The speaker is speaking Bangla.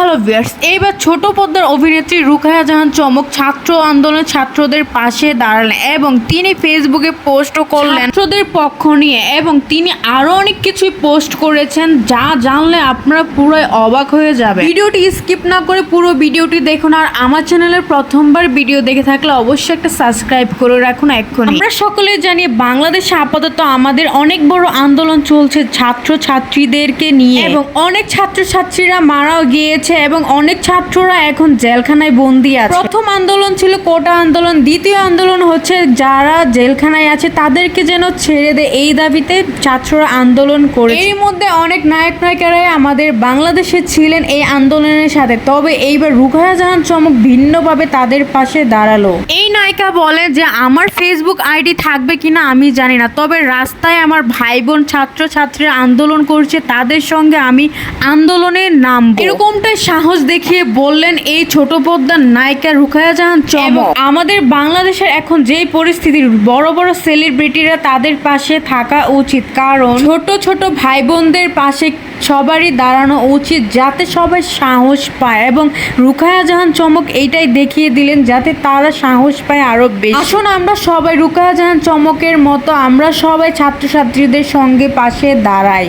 হ্যালো ভিয়ার্স এইবার ছোট পদ্মার অভিনেত্রী রুকায়া জাহান চমক ছাত্র আন্দোলনের ছাত্রদের পাশে দাঁড়ালেন এবং তিনি ফেসবুকে পোস্টও করলেন। ছাত্রদের পক্ষ নিয়ে এবং তিনি আরও অনেক কিছুই পোস্ট করেছেন যা জানলে আপনারা পুরোই অবাক হয়ে যাবে ভিডিওটি স্কিপ না করে পুরো ভিডিওটি দেখুন আর আমার চ্যানেলের প্রথমবার ভিডিও দেখে থাকলে অবশ্যই একটা সাবস্ক্রাইব করে রাখুন এক্ষুনি। আমরা সকলে জানি বাংলাদেশে আপাতত আমাদের অনেক বড় আন্দোলন চলছে ছাত্র ছাত্রীদেরকে নিয়ে এবং অনেক ছাত্রছাত্রীরা মারাও গিয়েছে। এবং অনেক ছাত্ররা এখন জেলখানায় বন্দি আছে। প্রথম আন্দোলন ছিল কোটা আন্দোলন, দ্বিতীয় আন্দোলন হচ্ছে যারা জেলখানায় আছে তাদেরকে যেন ছেড়ে দেয়। এই দাবিতে ছাত্ররা আন্দোলন করে এর মধ্যে অনেক নায়ক নায়িকারাই আমাদের বাংলাদেশে ছিলেন এই আন্দোলনের সাথে। তবে এইবার রুখায়া জাহান চমক ভিন্নভাবে তাদের পাশে দাঁড়াল। এই নায়িকা বলে যে, আমার ফেসবুক আইডি থাকবে কিনা আমি জানি না, তবে রাস্তায় আমার ভাই বোন ছাত্র ছাত্রীরা আন্দোলন করছে, তাদের সঙ্গে আমি আন্দোলনে নাম এরকমটাই সাহস দেখিয়ে বললেন, এই ছোট পদ্মার নায়িকা রুখায়া জাহান চমক। আমাদের বাংলাদেশের এখন যেই পরিস্থিতির বড় বড় সেলিব্রিটিরা তাদের পাশে থাকা উচিত। কারণ ছোট ছোট ভাই বোনদের পাশে সবারই দাঁড়ানো উচিত যাতে সবাই সাহস পায় এবং রুকায়া জাহান চমক এইটাই দেখিয়ে দিলেন যাতে তারা সাহস পায় আরও বেশি। আসুন আমরা সবাই রুকায়া জাহান চমকের মতো আমরা সবাই ছাত্রছাত্রীদের সঙ্গে পাশে দাঁড়াই।